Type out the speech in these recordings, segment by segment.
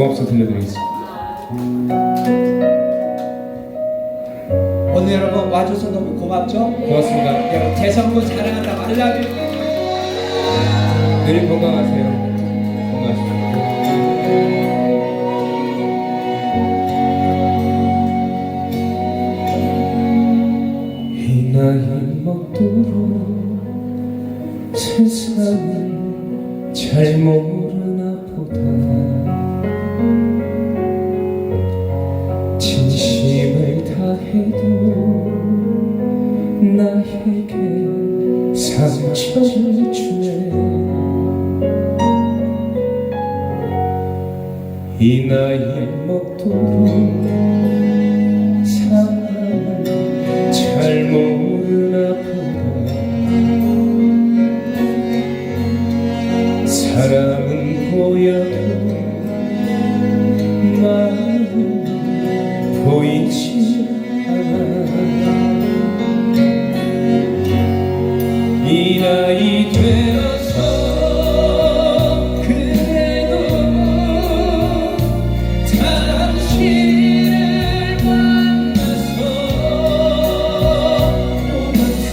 고맙소 들려드리겠습니다. 오늘 여러분 와줘서 너무 고맙죠? 고맙습니다. 여러분 대성군 사랑한다 말라뷰 늘 건강하세요. 건강하십시오. 이 나이 먹도록 세상을 잘모 해도 나에게 상처를 주네. 이 나이 먹도록 이 나이 되어서 그래도 당신을 만나서 고맙소.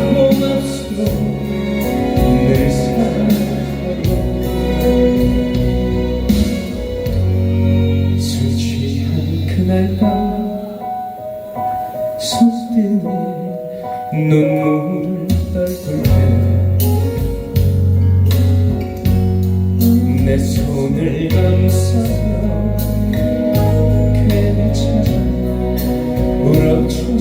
고맙소. 늘 사랑하여 술 취한 그날 밤 눈물을 떨굴 때 내 손을 감싸며 괜찮아. 울어준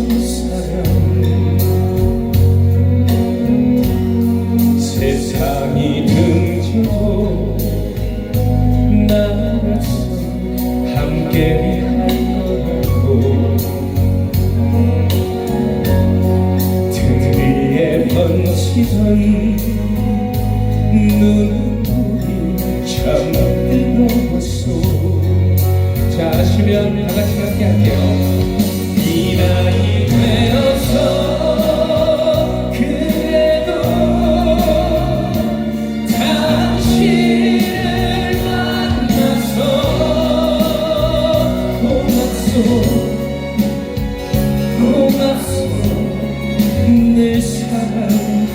번지던 눈물이 참 뜨거웠소 자 하시면 다 같이 함께 할게요 이 나이 되어서 그래도 당신을 만나서 고맙소 고맙소 늘 사랑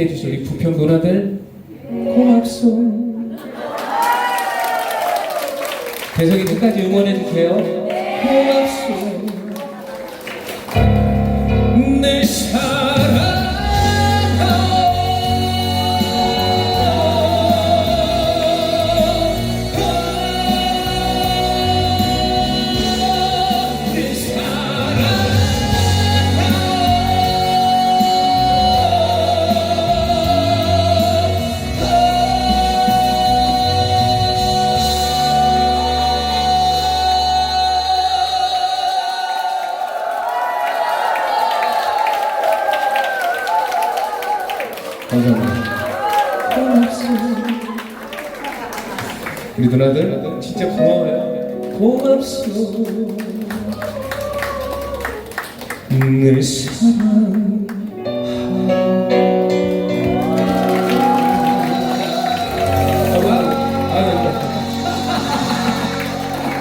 함께 해주신 우리 부평 누나들. 고맙소. 대성이 끝까지 응원해주세요. 고맙소. 내 사 감사합니다. 우리 누나들 진짜 고마워요. 고맙소. 늘 사랑